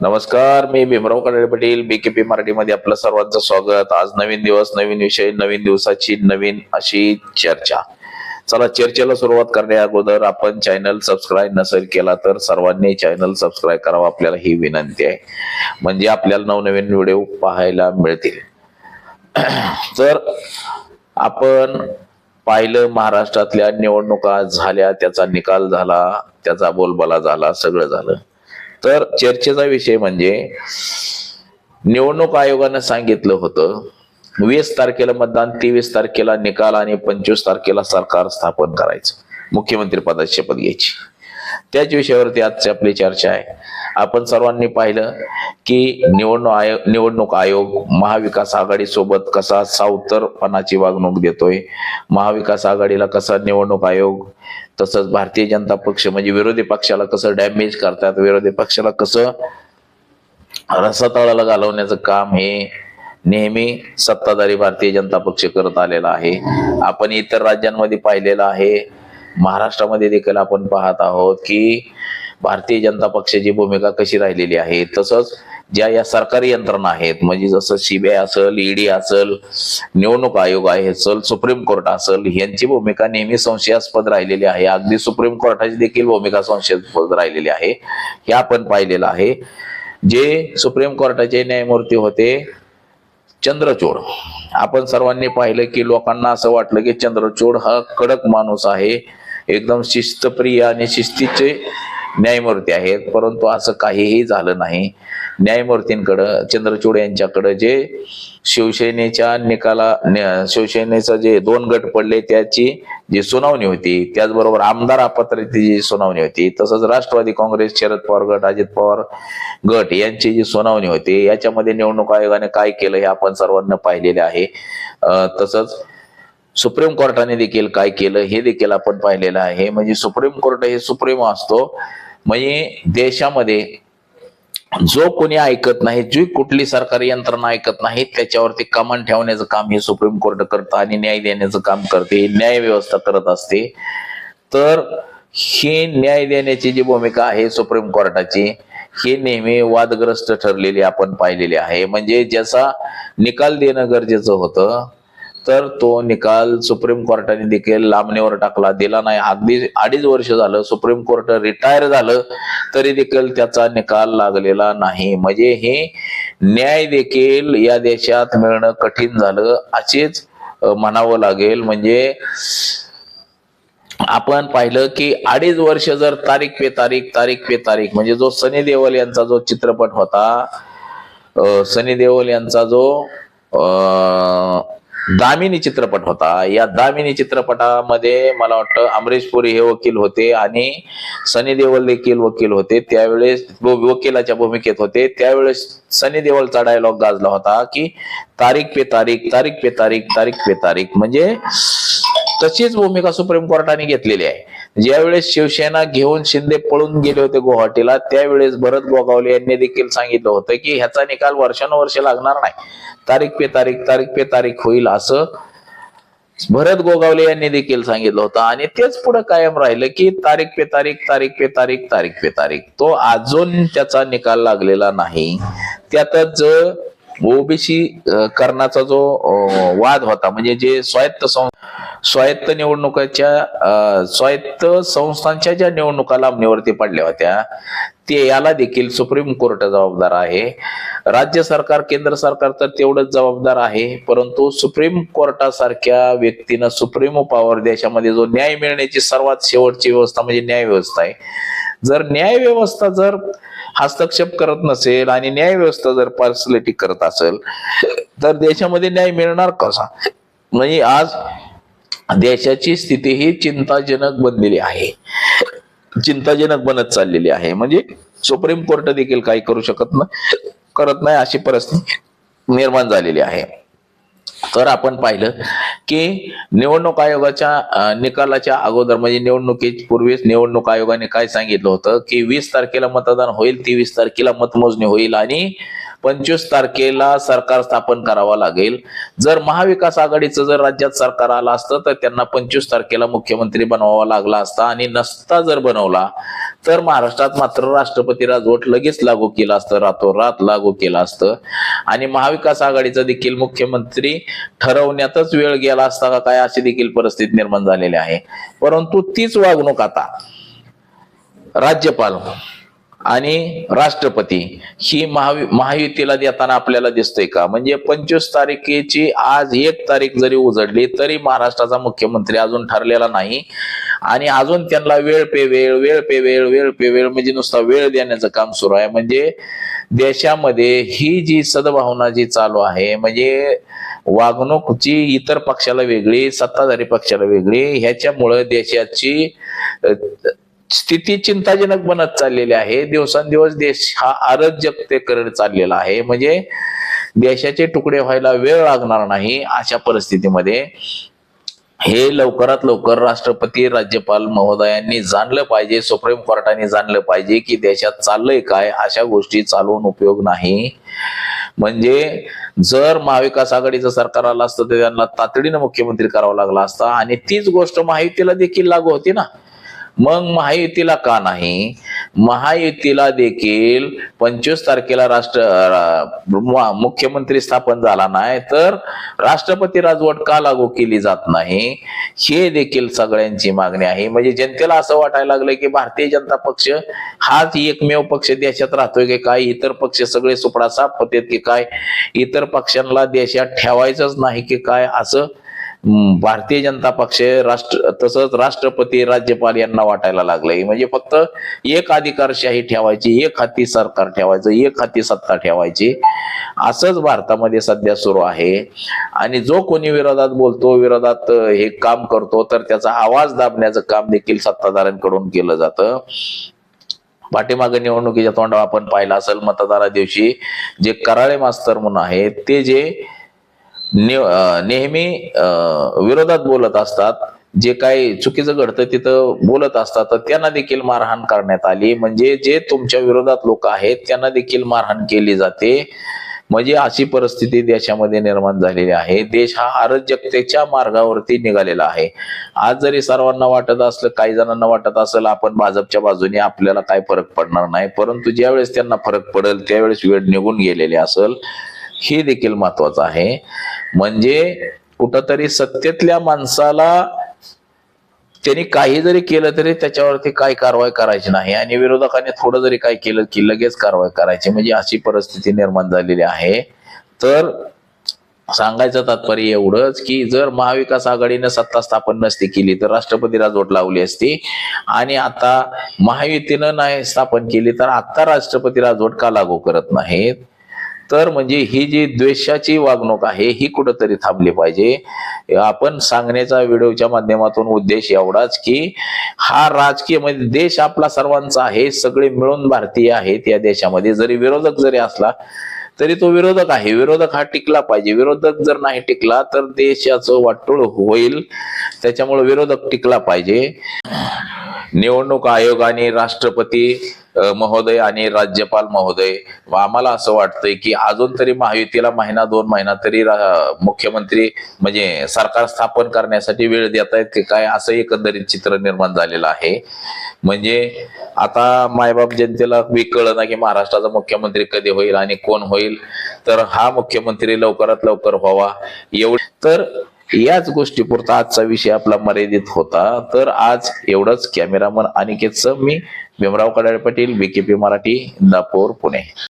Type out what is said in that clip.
नमस्कार मी भीमराव कडाळे पाटील बीकेपी मराठीमध्ये आपलं सर्वांचं स्वागत. आज नवीन दिवस नवीन विषय नवीन दिवसाची नवीन अशी चर्चा. चला चर्चेला सुरुवात करण्या अगोदर आपण चॅनल सबस्क्राईब नसेल केला तर सर्वांनी चॅनल सबस्क्राईब करावा आपल्याला ही विनंती आहे. म्हणजे आपल्याला नवनवीन व्हिडिओ पाहायला मिळतील. तर आपण पाहिलं महाराष्ट्रातल्या निवडणुका झाल्या त्याचा निकाल झाला त्याचा बोलबाला झाला सगळं झालं. तर चर्चेचा विषय म्हणजे निवडणूक आयोगानं सांगितलं होतं वीस तारखेला मतदान तेवीस तारखेला निकाल आणि पंचवीस तारखेला सरकार स्थापन करायचं मुख्यमंत्री पदाची शपथ घ्यायची. त्याच विषयावरती आजची आपली चर्चा आहे. आपण सर्वांनी पाहिलं की निवडणूक आयोग निवडणूक आयोग महाविकास आघाडी सोबत कसा सावतरपणाची वागणूक देतोय महाविकास आघाडीला कसा निवडणूक आयोग तसंच भारतीय जनता पक्ष म्हणजे विरोधी पक्षाला कसं डॅमेज करतात विरोधी पक्षाला कसं रसातळाला घालवण्याचं काम हे नेहमी सत्ताधारी भारतीय जनता पक्ष करत आलेला आहे. आपण इतर राज्यांमध्ये पाहिलेलं आहे महाराष्ट्रामध्ये देखील आपण पाहत आहोत की भारतीय जनता पक्षाची भूमिका कशी राहिलेली आहे. तसंच ज्या या सरकारी यंत्रणा आहेत म्हणजे जसं सीबीआय असेल ईडी असेल निवडणूक आयोग आहे असेल सुप्रीम कोर्ट असेल यांची भूमिका नेहमी संशयास्पद राहिलेली आहे. अगदी सुप्रीम कोर्टाची देखील भूमिका संशयास्पद राहिलेली आहे. हे आपण पाहिलेलं आहे. जे सुप्रीम कोर्टाचे न्यायमूर्ती होते चंद्रचूड. आपण सर्वांनी पाहिलं की लोकांना असं वाटलं की चंद्रचूड हा कडक माणूस आहे. एकदम शिस्तप्रिय आणि शिस्तीचे न्यायमूर्ती आहेत परंतु असं काहीही झालं नाही. न्यायमूर्तींकडं चंद्रचूड यांच्याकडं जे शिवसेनेच्या निकाला शिवसेनेचा जे दोन गट पडले त्याची जी सुनावणी होती त्याचबरोबर आमदार अपात्रतेची जी सुनावणी होती तसंच राष्ट्रवादी काँग्रेस शरद पवार गट अजित पवार गट यांची जी सुनावणी होती याच्यामध्ये निवडणूक आयोगाने काय केलं हे आपण सर्वांना पाहिलेले आहे. तसंच सुप्रीम कोर्टाने देखील काय केलं हे देखील आपण पाहिलेलं आहे. म्हणजे सुप्रीम कोर्ट हे सुप्रीम असतो. म्हणजे देशामध्ये जो कोणी ऐकत नाही जी कुठली सरकारी यंत्रणा ऐकत नाही त्याच्यावरती कमान ठेवण्याचं काम हे सुप्रीम कोर्ट करतं आणि न्याय देण्याचं काम करते न्याय व्यवस्था करत असते. तर ही न्याय देण्याची जी भूमिका आहे सुप्रीम कोर्टाची ही नेहमी वादग्रस्त ठरलेली आपण पाहिलेली आहे. म्हणजे ज्याचा निकाल देणं गरजेचं होतं तर तो निकाल सुप्रीम कोर्टाने देखील लांबणीवर टाकला. दिला नाही. अगदी अडीच वर्ष झालं सुप्रीम कोर्ट रिटायर झालं तरी देखील त्याचा निकाल लागलेला नाही. म्हणजे हे न्याय देखील या देशात मिळणं कठीण झालं असेच म्हणावं लागेल. म्हणजे आपण पाहिलं की अडीच वर्ष जर तारीख पे तारीख तारीख पे तारीख म्हणजे जो सनी देओल यांचा जो चित्रपट होता सनी देओल यांचा जो अं, दामिनी चित्रपट होता. या दामिनी चित्रपटामध्ये मला वाटतं अमरीश पुरी हे वकील होते आणि सनी देओल देखील वकील होते. त्यावेळेस वकिलाच्या भूमिकेत होते. त्यावेळेस सनी देवलचा डायलॉग गाजला होता की तारीख पे तारीख तारीख पे तारीख तारीख पे तारीख. म्हणजे तशीच भूमिका सुप्रीम कोर्टाने घेतलेली आहे. ज्यावेळेस शिवसेना घेऊन शिंदे पळून गेले होते गुवाहाटीला त्यावेळेस भरत गोगावले यांनी देखील सांगितलं होतं की ह्याचा निकाल वर्षानुवर्ष लागणार नाही. तारीख पे तारीख तारीख पे तारीख होईल असं भरत गोगावले यांनी देखील सांगितलं होतं. आणि तेच पुढे कायम राहिलं की तारीख पे तारीख तारीख पे तारीख तारीख पे तारीख. तो अजून त्याचा निकाल लागलेला नाही. त्यातच ओबीसी करण्याचा जो वाद होता म्हणजे जे स्वायत्त सं स्वायत्त निवडणुकाच्या स्वायत्त संस्थांच्या ज्या निवडणुका लांबणीवरती पडल्या होत्या ते याला देखील सुप्रीम कोर्ट जबाबदार आहे. राज्य सरकार केंद्र सरकार तर तेवढंच जबाबदार आहे परंतु सुप्रीम कोर्टासारख्या व्यक्तीनं सुप्रीम पॉवर देशामध्ये जो न्याय मिळण्याची सर्वात शेवटची व्यवस्था म्हणजे न्याय व्यवस्था आहे. जर न्याय व्यवस्था जर हस्तक्षेप करत नसेल आणि न्याय व्यवस्था जर पर्सनॅलिटी करत असेल तर देशामध्ये न्याय मिळणार कसा? म्हणजे आज देशाची स्थिती ही चिंताजनक बनलेली आहे. चिंताजनक बनत चाललेली आहे. म्हणजे सुप्रीम कोर्ट देखील काही करू शकत नाही करत नाही अशी परिस्थिती निर्माण झालेली आहे. तर आपण पाहिलं की निवडणूक आयोगाच्या निकालाच्या अगोदर म्हणजे निवडणुकीपूर्वीच निवडणूक आयोगाने काय सांगितलं होतं की वीस तारखेला मतदान होईल तेवीस तारखेला मतमोजणी होईल आणि पंचवीस तारखेला सरकार स्थापन करावं लागेल. जर महाविकास आघाडीचं जर राज्यात सरकार आलं असतं तर त्यांना पंचवीस तारखेला मुख्यमंत्री बनवावा लागला असता. आणि नसता जर बनवला तर महाराष्ट्रात मात्र राष्ट्रपती राजवट लगेच लागू केलं असतं. रातोरात लागू केलं असतं. आणि महाविकास आघाडीचा देखील मुख्यमंत्री ठरवण्यातच वेळ गेला असता का काय अशी देखील परिस्थिती निर्माण झालेली आहे. परंतु तीच वागणूक आता राज्यपाल आणि राष्ट्रपती ही महावि महायुतीला देताना आपल्याला दिसतंय का? म्हणजे पंचवीस तारखेची आज एक तारीख जरी उजडली तरी महाराष्ट्राचा मुख्यमंत्री अजून ठरलेला नाही. आणि अजून त्यांना वेळ पे वेळ वेळ पे वेळ वेळ पे वेळ म्हणजे नुसता वेळ देण्याचं काम सुरू आहे. म्हणजे देशामध्ये ही जी सद्भावना जी चालू आहे म्हणजे वागणूक जी इतर पक्षाला वेगळी सत्ताधारी पक्षाला वेगळी ह्याच्यामुळं देशाची स्थिती चिंताजनक बनत चाललेली आहे. दिवसांदिवस देश हा अराजकतेकडे चाललेला आहे. म्हणजे देशाचे तुकडे व्हायला वेळ लागणार नाही अशा परिस्थितीमध्ये. हे लवकरात लवकर राष्ट्रपती राज्यपाल महोदयांनी जाणलं पाहिजे सुप्रीम कोर्टाने जाणलं पाहिजे की देशात चाललंय काय अशा गोष्टी चालवून उपयोग नाही. म्हणजे जर महाविकास आघाडीचं सरकार आलं असतं तर त्यांना तातडीनं मुख्यमंत्री करावं लागला असता. आणि तीच गोष्ट माहितीला देखील लागू होती ना. मग महायुतीला का नाही? महायुतीला देखील पंचवीस तारखेला राष्ट्र मुख्यमंत्री स्थापन झाला नाही तर राष्ट्रपती राजवट का लागू केली जात नाही? हे देखील सगळ्यांची मागणी आहे. म्हणजे जनतेला असं वाटायला लागलं की भारतीय जनता पक्ष हाच एकमेव पक्ष देशात राहतोय की काय? इतर पक्ष सगळे सुपडा साफ होते की काय? इतर पक्षांना देशात ठेवायचंच नाही की काय? असं भारतीय जनता पक्ष राष्ट्र तसंच राष्ट्रपती राज्यपाल यांना वाटायला लागले म्हणजे फक्त एक अधिकारशाही ठेवायची एक हाती सरकार ठेवायचं एक हाती सत्ता ठेवायची. असंच भारतामध्ये सध्या सुरू आहे. आणि जो कोणी विरोधात बोलतो विरोधात हे काम करतो तर त्याचा आवाज दाबण्याचं काम देखील सत्ताधाऱ्यांकडून केलं जातं. पाठीमागे निवडणुकीच्या तोंडावर आपण पाहिलं असेल मतदारा दिवशी जे कराळे मास्तर म्हणून आहेत ते जे नेहमी विरोधात बोलत असतात. जे काही चुकीचं घडतं तिथं बोलत असतात. तर त्यांना देखील मारहाण करण्यात आली. म्हणजे जे तुमच्या विरोधात लोक आहेत त्यांना देखील मारहाण केली जाते. म्हणजे अशी परिस्थिती देशामध्ये निर्माण झालेली आहे. देश हा अराजकतेच्या मार्गावरती निघालेला आहे. आज जरी सर्वांना वाटत असलं काही जणांना वाटत असेल आपण भाजपच्या बाजूने आपल्याला काय फरक पडणार नाही. परंतु ज्यावेळेस त्यांना फरक पडेल त्यावेळेस वेळ निघून गेलेली असेल. हे देखील महत्वाचं आहे. म्हणजे कुठंतरी सत्तेतल्या माणसाला त्यांनी काही जरी केलं तरी त्याच्यावरती काय कारवाई करायची नाही. आणि विरोधकाने थोडं जरी काय केलं की लगेच कारवाई करायची. म्हणजे अशी परिस्थिती निर्माण झालेली आहे. तर सांगायचं तात्पर्य एवढंच की जर महाविकास आघाडीनं सत्ता स्थापन नसती केली तर राष्ट्रपती राजवट लावली असती. आणि आता महायुतीनं नाही स्थापन केली तर आता राष्ट्रपती राजवट का लागू करत नाहीत? तर म्हणजे ही जी द्वेषाची वागणूक आहे ही कुठंतरी थांबली पाहिजे. आपण सांगण्याचा व्हिडिओच्या माध्यमातून उद्देश एवढाच की हा राजकीय म्हणजे देश आपला सर्वांचा आहे सगळे मिळून भारतीय आहेत या देशामध्ये. जरी विरोधक जरी असला तरी तो विरोधक आहे. विरोधक हा टिकला पाहिजे. विरोधक जर नाही टिकला तर देशाचं वाटोळ होईल. त्याच्यामुळे विरोधक टिकला पाहिजे. निवडणूक आयोग आणि राष्ट्रपती महोदय आणि राज्यपाल महोदय. आम्हाला असं वाटतंय की अजून तरी महायुतीला महिना दोन महिना तरी मुख्यमंत्री म्हणजे सरकार स्थापन करण्यासाठी वेळ देत आहेत की काय असं एकंदरीत चित्र निर्माण झालेलं आहे. म्हणजे आता मायबाप जनतेला बी ना की महाराष्ट्राचा मुख्यमंत्री कधी होईल आणि कोण होईल. तर हा मुख्यमंत्री लवकरात लवकर व्हावा. एवढे तर याच गोष्टीपुरता आजचा विषय आपला मर्यादित होता. तर आज एवढंच. कॅमेरामन अनिकेतचं मी भीमराव कडाळे पाटील बीकेपी मराठी दापोर पुणे.